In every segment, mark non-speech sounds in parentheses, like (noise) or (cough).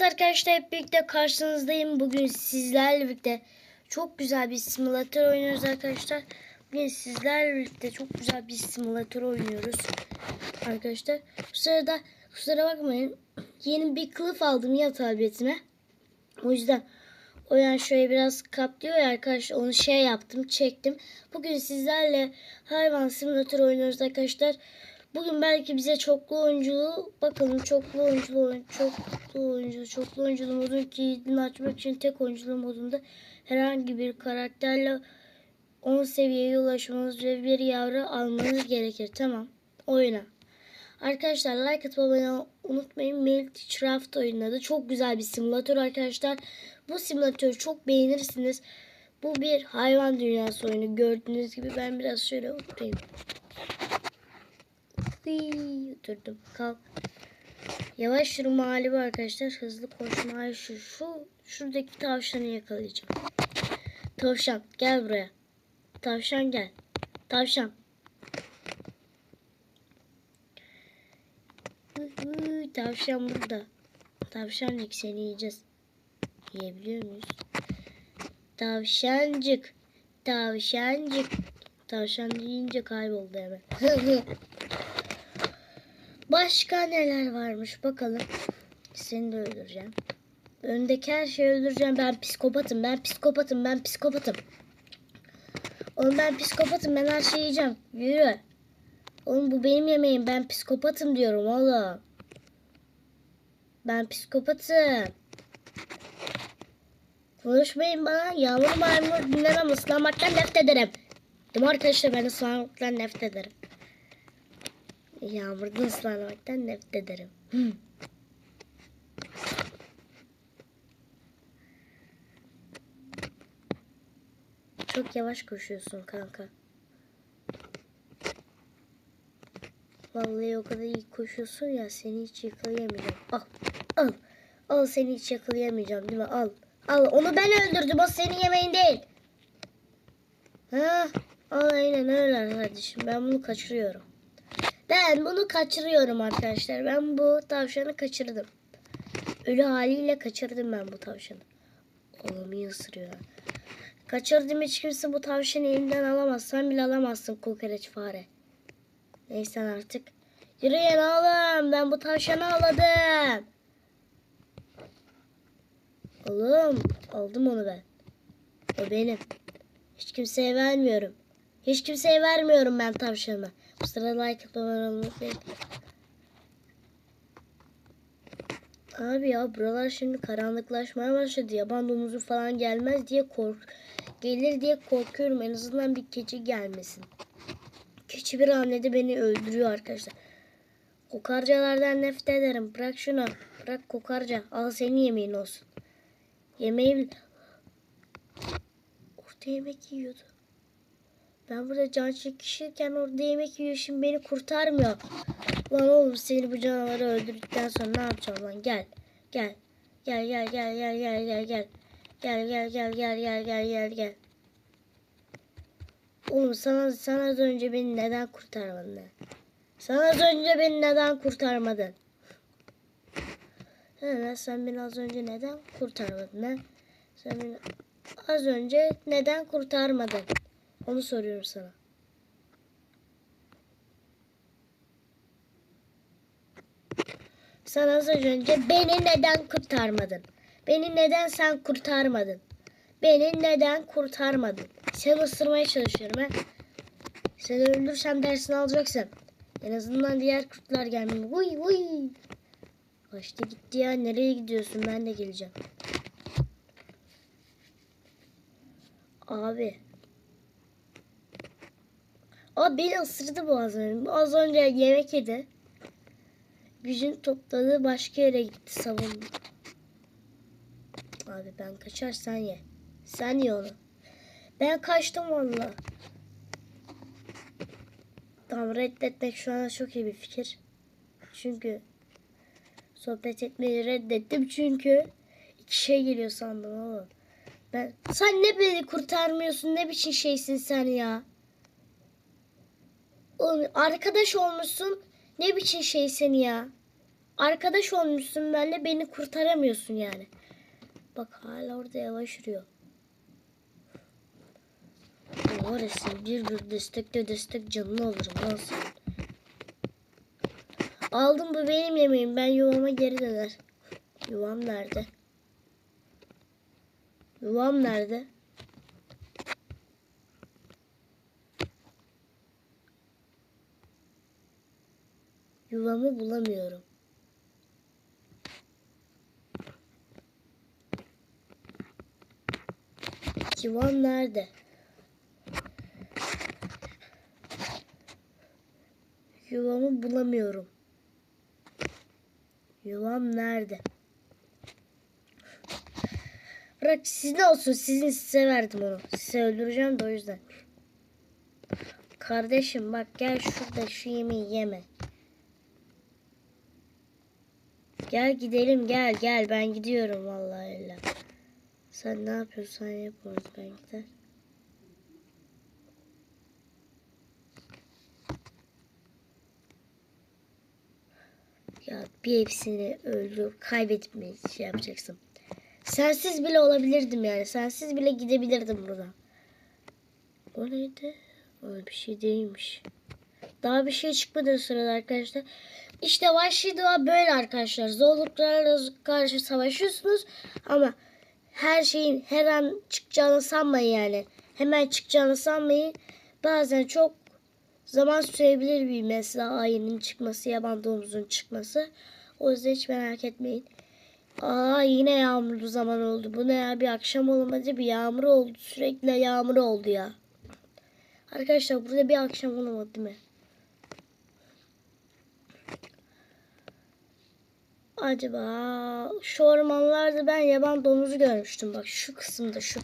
Evet arkadaşlar hep birlikte karşınızdayım. Bugün sizlerle birlikte çok güzel bir simülatör oynuyoruz arkadaşlar. Bugün sizlerle birlikte çok güzel bir simülatör oynuyoruz arkadaşlar. Bu sırada kusura bakmayın yeni bir kılıf aldım ya tabletime. O yüzden o yani şöyle biraz kaplıyor ya arkadaşlar onu şey yaptım çektim. Bugün sizlerle hayvan simülatör oynuyoruz arkadaşlar. Bugün belki bize çoklu oyunculuğu bakalım çoklu oyunculuğu oyun- çoklu oyunculuğu çoklu oyunculuğu modun kilidini açmak için tek oyunculuğu modunda herhangi bir karakterle 10 seviyeye ulaşmanız ve bir yavru almanız gerekir. Tamam. Oyna. Arkadaşlar like atıp abone unutmayın. Multicraft oynadı. Çok güzel bir simülatör arkadaşlar. Bu simülatörü çok beğenirsiniz. Bu bir hayvan dünyası oyunu. Gördüğünüz gibi ben biraz şöyle oturayım. Hıy, oturdum. Kalk. Yavaş yürüme hali arkadaşlar. Hızlı koşma şu. Şu şuradaki tavşanı yakalayacağım. Tavşan gel buraya. Tavşan gel. Tavşan. Hı, Tavşan burada. Tavşancık seni yiyeceğiz. Yiyebiliyor muyuz? Tavşancık. Tavşancık. Tavşan deyince kayboldu hemen. (laughs) Başka neler varmış bakalım. Seni de öldüreceğim. Öndeki her şeyi öldüreceğim. Ben psikopatım. Ben psikopatım. Ben psikopatım. Oğlum ben psikopatım. Ben her şeyi yiyeceğim. Yürü. Oğlum bu benim yemeğim. Ben psikopatım diyorum oğlum. Ben psikopatım. Konuşmayın bana. Yağmur maymun dinlemem. Islanmaktan nefret ederim. Değil mi arkadaşlar? Ben ıslanmaktan nefret ederim. Yağmurda ıslanmaktan nefret ederim. Çok yavaş koşuyorsun kanka. Vallahi o kadar iyi koşuyorsun ya seni hiç yakalayamayacağım. Al al. Al seni hiç yakalayamayacağım değil mi? Al. Al onu ben öldürdüm o senin yemeğin değil. Ha? Al aynen öyle kardeşim ben bunu kaçırıyorum. Ben bunu kaçırıyorum arkadaşlar. Ben bu tavşanı kaçırdım. Ölü haliyle kaçırdım ben bu tavşanı. Oğlum ısırıyor. Kaçırdım hiç kimse bu tavşanı elimden alamaz. Sen bile alamazsın kokoreç fare. Neyse artık. Yürüyün oğlum. Ben bu tavşanı aladım. Oğlum aldım onu ben. O benim. Hiç kimseye vermiyorum. Hiç kimseye vermiyorum ben tavşanımı. Bu sırada like unutmayın. Abi ya buralar şimdi karanlıklaşmaya başladı. Yaban domuzu falan gelmez diye kork gelir diye korkuyorum. En azından bir keçi gelmesin. Keçi bir hamlede beni öldürüyor arkadaşlar. Kokarcalardan nefret ederim. Bırak şunu. Bırak kokarca. Al senin yemeğin olsun. Yemeği orada yemek yiyordu. Ben burada can çekişirken orada yemek yiyor. Şimdi beni kurtarmıyor. Lan oğlum seni bu canavarı öldürdükten sonra ne yapacağım lan? Gel. Gel. Gel gel gel gel gel gel gel. Gel gel gel gel gel gel gel gel. Oğlum sana sana az önce beni neden kurtarmadın? lan? Sana az önce beni neden kurtarmadın? He, sen beni az önce neden kurtarmadın? He? Sen beni az önce neden kurtarmadın? Onu soruyorum sana. Sen az önce beni neden kurtarmadın? Beni neden sen kurtarmadın? Beni neden kurtarmadın? Seni ısırmaya çalışıyorum ha. Seni öldürsem dersini alacaksın. En azından diğer kurtlar gelmiyor. Huy huy. Kaçtı gitti ya. Nereye gidiyorsun? Ben de geleceğim. Abi. Abi beni ısırdı bu az önce. Yemek yedi. Gücün topladığı başka yere gitti savunma. Abi ben kaçar sen ye. Sen ye onu. Ben kaçtım valla. Tamam reddetmek şu anda çok iyi bir fikir. Çünkü sohbet etmeyi reddettim çünkü iki şey geliyor sandım oğlum. Ben sen ne beni kurtarmıyorsun ne biçim şeysin sen ya. Arkadaş olmuşsun ne biçim şeysin ya. arkadaş olmuşsun benimle beni kurtaramıyorsun yani. Bak hala orada yavaş yürüyor. Orası bir bir destekte destek canını alırım lan. Aldım bu benim yemeğim. Ben yuvama geri döner. Yuvam nerede? Yuvam nerede? Yuvamı bulamıyorum. Yuvam nerede? Yuvamı bulamıyorum. Yuvam nerede? Bırak sizin olsun. Sizin size verdim onu. Size öldüreceğim de o yüzden. Kardeşim bak gel şurada şu yemeği yeme. Gel gidelim gel gel ben gidiyorum vallahi öyle. Sen ne yapıyorsan yap orada ben gider. Ya bir hepsini öldür kaybetmeyi şey yapacaksın. Sensiz bile olabilirdim yani. Sensiz bile gidebilirdim buradan. O neydi? Öyle bir şey değilmiş. Daha bir şey çıkmadı sırada arkadaşlar. İşte vahşi doğa böyle arkadaşlar. Zorluklarla karşı savaşıyorsunuz ama her şeyin her an çıkacağını sanmayın yani. Hemen çıkacağını sanmayın. Bazen çok zaman sürebilir bir mesela ayının çıkması, yaban domuzun çıkması. O yüzden hiç merak etmeyin. Aa yine yağmurlu zaman oldu. Bu ne ya? Bir akşam olmadı bir yağmur oldu. Sürekli yağmur oldu ya. Arkadaşlar burada bir akşam olamadı değil mi? Acaba şu ormanlarda ben yaban domuzu görmüştüm. Bak şu kısımda şu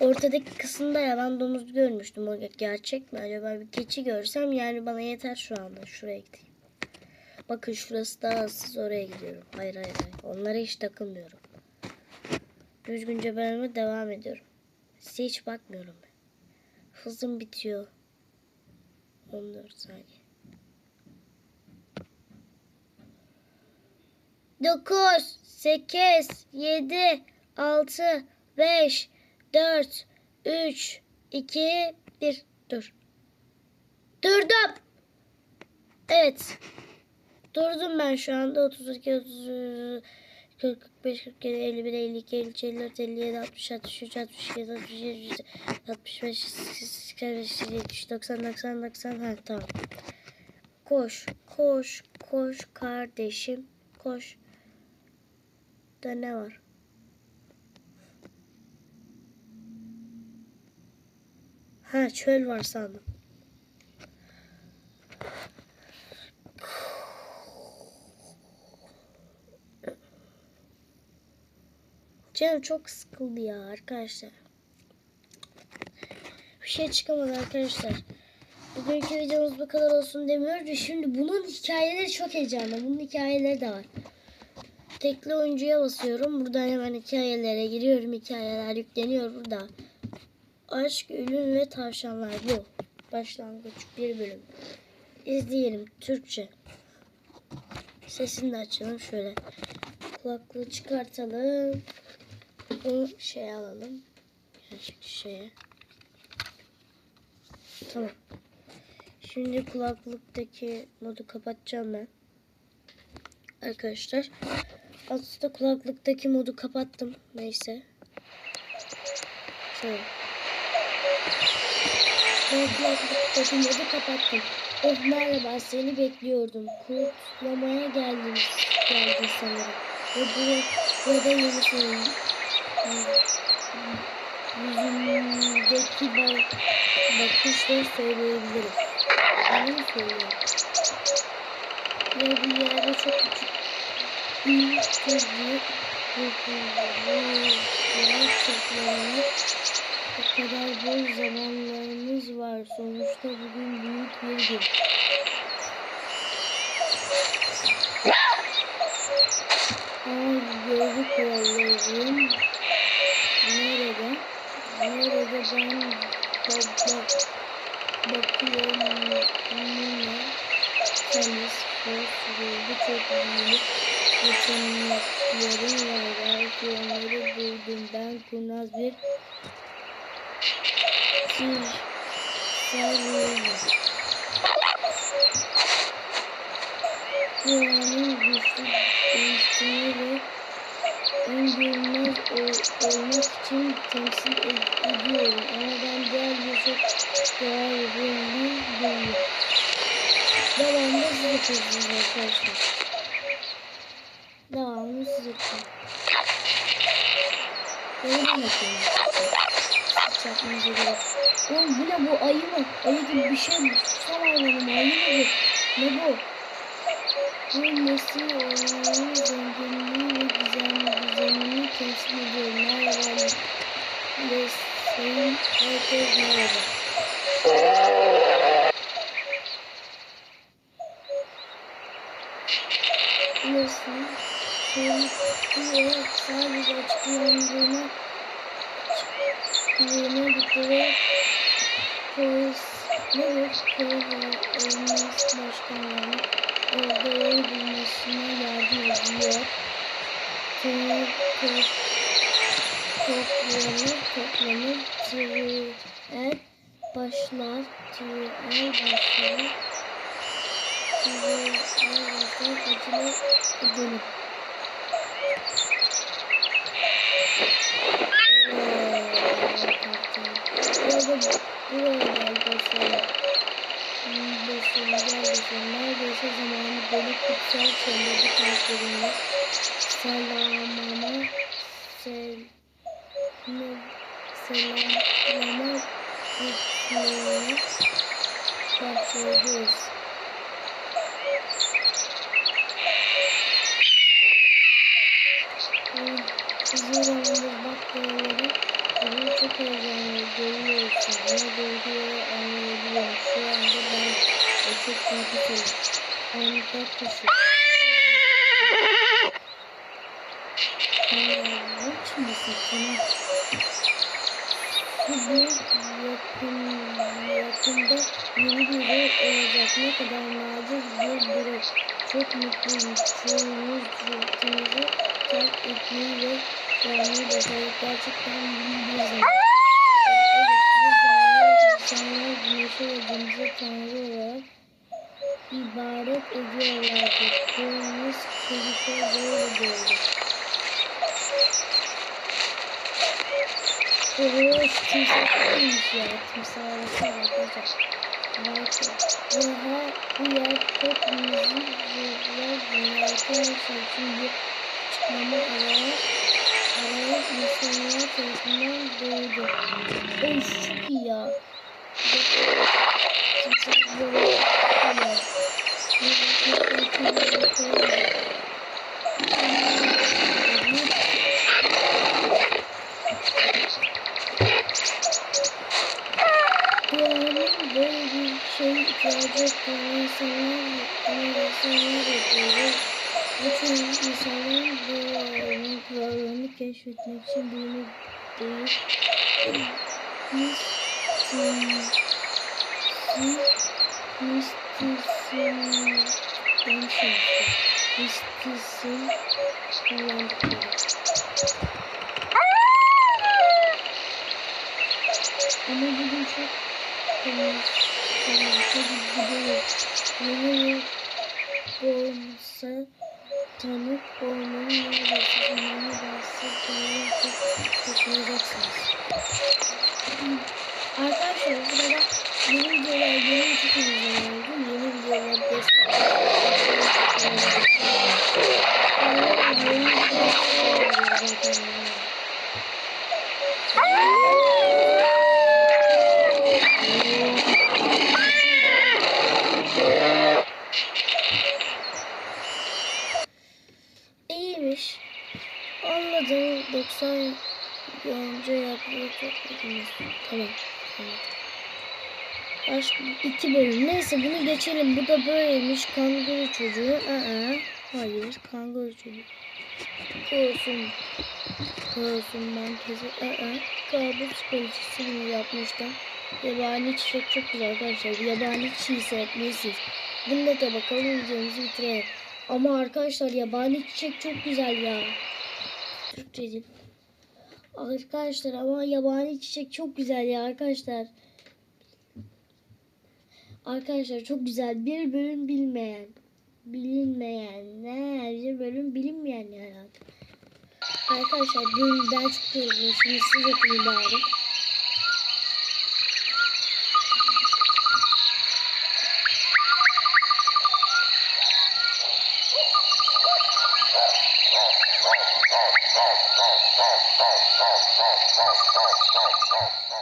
ortadaki kısımda yaban domuzu görmüştüm. O gerçek mi? Acaba bir keçi görsem yani bana yeter şu anda. Şuraya gideyim. Bakın şurası daha ıssız oraya gidiyorum. Hayır hayır hayır. Onlara hiç takılmıyorum. Düzgünce bölüme devam ediyorum. Size hiç bakmıyorum ben. Hızım bitiyor. 14 saniye. 9, 8, 7, 6, 5, 4, 3, 2, 1. Dur. Durdum. Evet. Durdum ben şu anda 32, 30, 40, 45, 47, 51, 52, 53, 54, 57, 60, 63, 67, 67, 65, 85, 70, 90, 90, 90. Ha tamam. Koş, koş, koş kardeşim. Koş. Da ne var? Ha çöl var sandım. Canım çok sıkıldı ya arkadaşlar. Bir şey çıkamadı arkadaşlar. Bugünkü videomuz bu kadar olsun demiyoruz. Şimdi bunun hikayeleri çok heyecanlı. Bunun hikayeleri de var. Tekli oyuncuya basıyorum. Buradan hemen hikayelere giriyorum. Hikayeler yükleniyor burada. Aşk, ölüm ve tavşanlar bu. Başlangıç bir bölüm. İzleyelim Türkçe. Sesini de açalım şöyle. Kulaklığı çıkartalım. Bunu şey alalım. Şeye. Tamam. Şimdi kulaklıktaki modu kapatacağım ben. Arkadaşlar. Aslında kulaklıktaki modu kapattım. Neyse. Şöyle. Kulaklıktaki modu kapattım. Oh merhaba seni bekliyordum. Kutlamaya geldim. Geldin sanırım. Ve bu burada yeni sevindim. Yüzümdeki bak bakışla söyleyebilirim. Ben mi söylüyorum? Ve bir yerde çok küçük o kadar boş zamanlarımız var. Sonuçta bugün büyük bir gün. Ay gördü kurallarım. Nerede? Nerede ben baba bakıyorum yine temiz sürüldü çok büyülü yeteneklerim var. Belki onları buldum. Ben kurnaz bir sirsarıyım. Dünyanın güçlü değiştiğini ve öngörülmez ol- olmak için temsil ed- ediyorum. Ama ben diğer birçok değerli değilim. Devamlı siz yapıyorsunuz arkadaşlar. Devamlı siz yapmanıza gerek. Oğlum bu ne bu? Ayı mı? Ayı gibi bir şey mi? Susam hayvanım ayı mı bu? Ne bu? Bu nesil olanların zenginliği ve gizem, gizemini temsil ediyor. Merhaba. Ve sayın herkes merhaba. Söylediği sadece açıklandığına açıklandığına gitti ve polis ne bu? Polis başkanlarının orada yol bulmasına yardım ediyor. Top, toplanır, toplanır, triel başlar, triel başlar, triel başlar, acele edelim. Burada, burada arkadaşlar. Başım gelmesin. Neredeyse zamanı beni kutsal çemberde kalplerinde selamama sel selamlama etmeye başlayacağız. Ziramız bak doğruları Bugün çok heyecanlı Ama duyguları anlayabiliyorum. Şu anda ben de çok duygusuyum. Anında kuşum. Ne içmesin sana? Bu büyük yakın, yakında yeni bir rol olacak. Ne kadar nadir bir durum. Çok mutluyum. Çoğunuz ruhunuzu terk etmeyi ve gelmeyi başardık. Gerçekten iyi bir zaman. İnsanlar güneşe ve denize tanrı olarak ibadet ediyorlardı. Çoğunuz çocuklar böyle gördü. Evet, timsah değilmiş ya. Timsah arası arkadaşlar. Belki. Ve her bu yer hepimizin ruhlar dünyası için bir açıklama arayarak arayarak insanlar tarafından doğdu. Çok iyi ya. Bütün insanların bu alanın kurallarını keşfetmek için birini değil. Biz mistisizmden çalıştık. Mistisizm kullandıkları. Ama bugün çok temiz, temiz, tabii gidiyor. Yeni bir olsa tanık olmanın neredeyse zamanı doğru çok şaşıracaksınız. Arkadaşlar burada yeni videolar. Yeni çok izleyen oldu. Yeni videolar. Destek Yeni videolar zaten. İyiymiş. Anladım. 90 önce yapmayı topladınız. Tamam. Tamam. Başka iki bölüm. Neyse bunu geçelim. Bu da böyleymiş. Kanguru çocuğu. Aa, hayır. Kanguru çocuğu. Olsun. Olsun merkezi. Aa, kabus poliçesi gibi yapmışlar. Yabani çiçek çok güzel arkadaşlar. Yabani çiğ sevmelisiniz. Bunda da bakalım videomuzu bitirelim. Ama arkadaşlar yabani çiçek çok güzel ya. Türkçe değil. Arkadaşlar ama yabani çiçek çok güzel ya arkadaşlar. Arkadaşlar çok güzel. Bir bölüm bilmeyen. Bilinmeyen. Ne? Bir bölüm bilinmeyen yani. Arkadaşlar bölüm ben çok yoruldum. Şimdi siz okuyun bari. Başka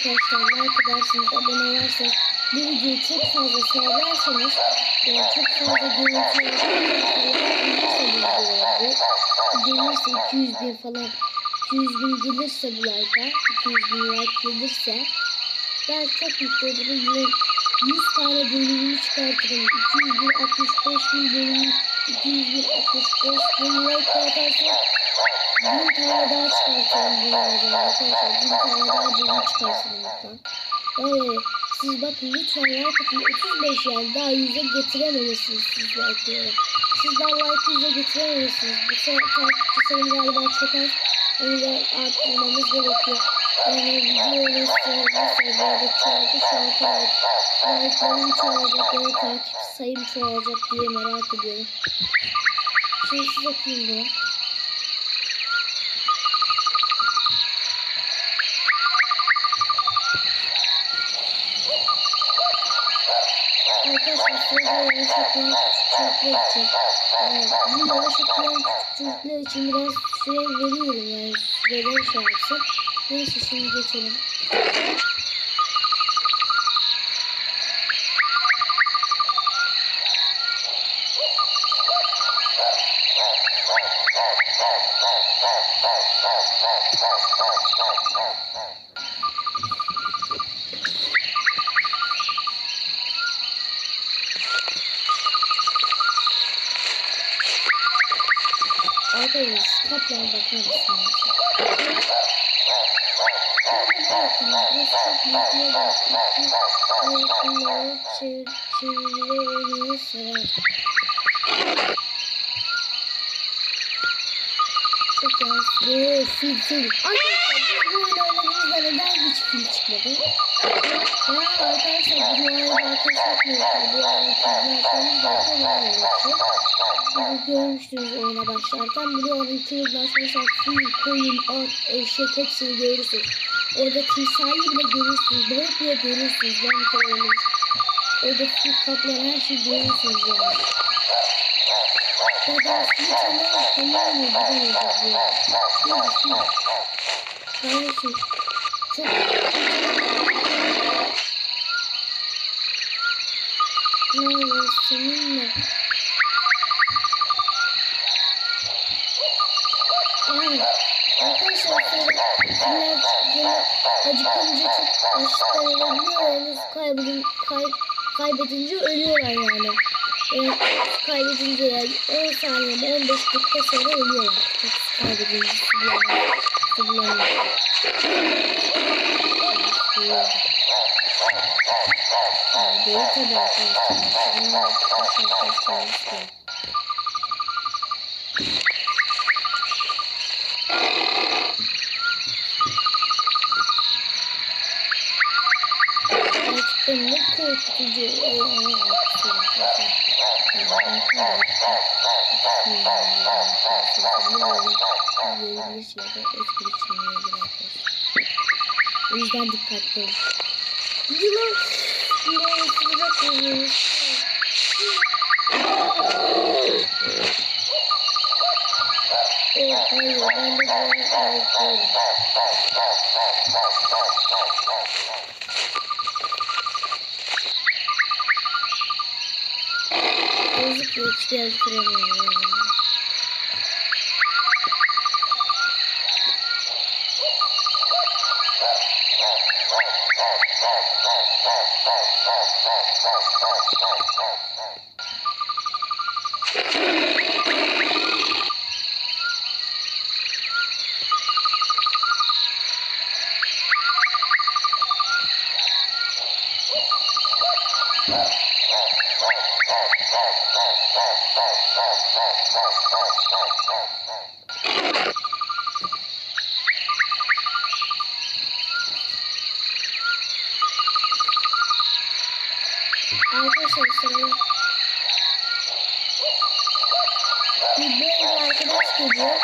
arkadaşlar. Like ederseniz, abone olursanız bu videoyu çok fazla severseniz yani çok fazla görüntü gelirse 200 bin falan 200 bin gelirse bu like'a 200 bin like gelirse ben çok mutlu olurum. 100 tane bölümünü çıkartırım. 200 bin 65 bin bölümü 200 bin 65 bin like atarsanız bin tane daha çıkartırım bu arada arkadaşlar. Bin tane daha bölüm çıkarsın lütfen. Vallahi siz bakın lütfen like atın. 35 yani daha yüze getirememişsiniz siz like'ları. Siz daha like yüze getirememişsiniz. Bu takipçi sayım galiba çok az. Onu da arttırmamız gerekiyor. Yani videoları sevdiyse böyle çoğaldı şu an kadar like'larım çoğalacak ya da takipçi sayım çoğalacak diye merak ediyorum. Şimdi siz okuyun bunu. Arkadaşlar yavaş okuyan çocuklar için yani bu okuyan çocuklar için biraz süre veriyorum yani süreden şey yapsın. Neyse şimdi geçelim. Arkadaşlar kaplan bakar mısınız? Burası çok mutlu bak. İki yakınları çevir, çevire oynuyor sever. Çok yansıyor. Fil fil. Arkadaşlar bu oyunu oynadığımızda neden hiç fil çıkmadı? Ya arkadaşlar bu duvarı arkadaşlar? Bu duvarı fil yapmamız gerekiyor. Ben öyle bir şey. Siz görmüştünüz oyuna başlarken. Bu duvarın kilidini açarsak fil, koyun, at, eşek hepsini görürsünüz. Orada timsahı bile görürsünüz. Balık bile görürsünüz. Ben bir kere öyle Orada fil, kaplan her şeyi görürsünüz yani. Orada fil tamam tamam mı? Bu da nedir ya? Fil, fil. Kardeşim. Çok... Ne var seninle? Filmler gene acıkınca çok açlıktan ölebiliyor su kaybedin, kay, kaybedince ölüyorlar yani. Su kaybedince yani 10 saniye 15 dakika sonra ölüyorlar. Çok kaybedince bulamıyor. Yani değil tabii arkadaşlar. Ama arkadaşlar korkutucu olana O yüzden dikkatli olun. Yılan! Yılan ısıracak beni. Evet, hayır, ben de böyle Yazık ki hiçbir yer kıramıyorum. Arkadaşlar sırada bir böyle arkadaş geliyor.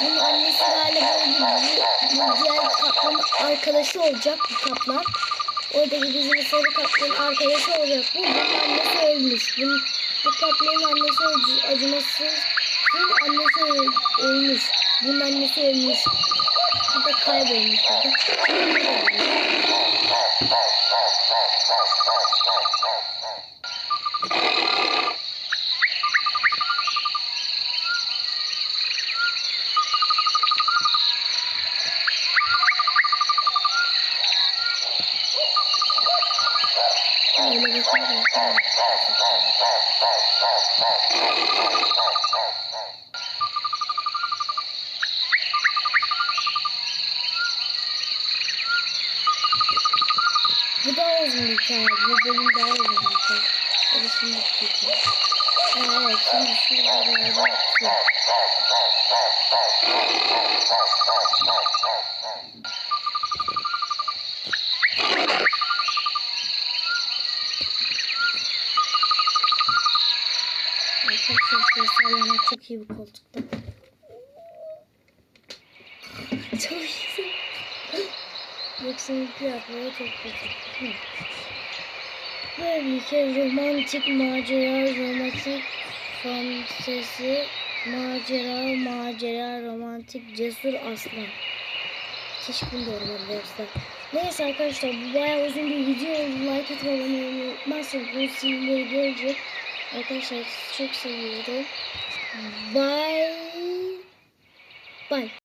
Bunun annesi galiba bir, diğer arkadaşı olacak bu kaplan. Oradaki bizim sarı kaplanın arkadaşı olacak bu. Bunun annesi ölmüş. Bunun, bu kaplanın annesi acı, acımasız. Bunun annesi ö- ölmüş. Bunun annesi ölmüş. Bu da kaybolmuş. Bu da. Öyle çok iyi bir koltukta. Çok iyi. Yoksa bir yapmaya çok kötü. Böyle kez romantik macera, romantik fantezi, macera, macera, romantik, cesur aslan. Keşke bunu da olabilirse. Neyse arkadaşlar bu bayağı uzun bir video oldu. Like atıp abone unutmazsanız bu sinirleri gelecek. Arkadaşlar çok seviyorum. Bye. Bye.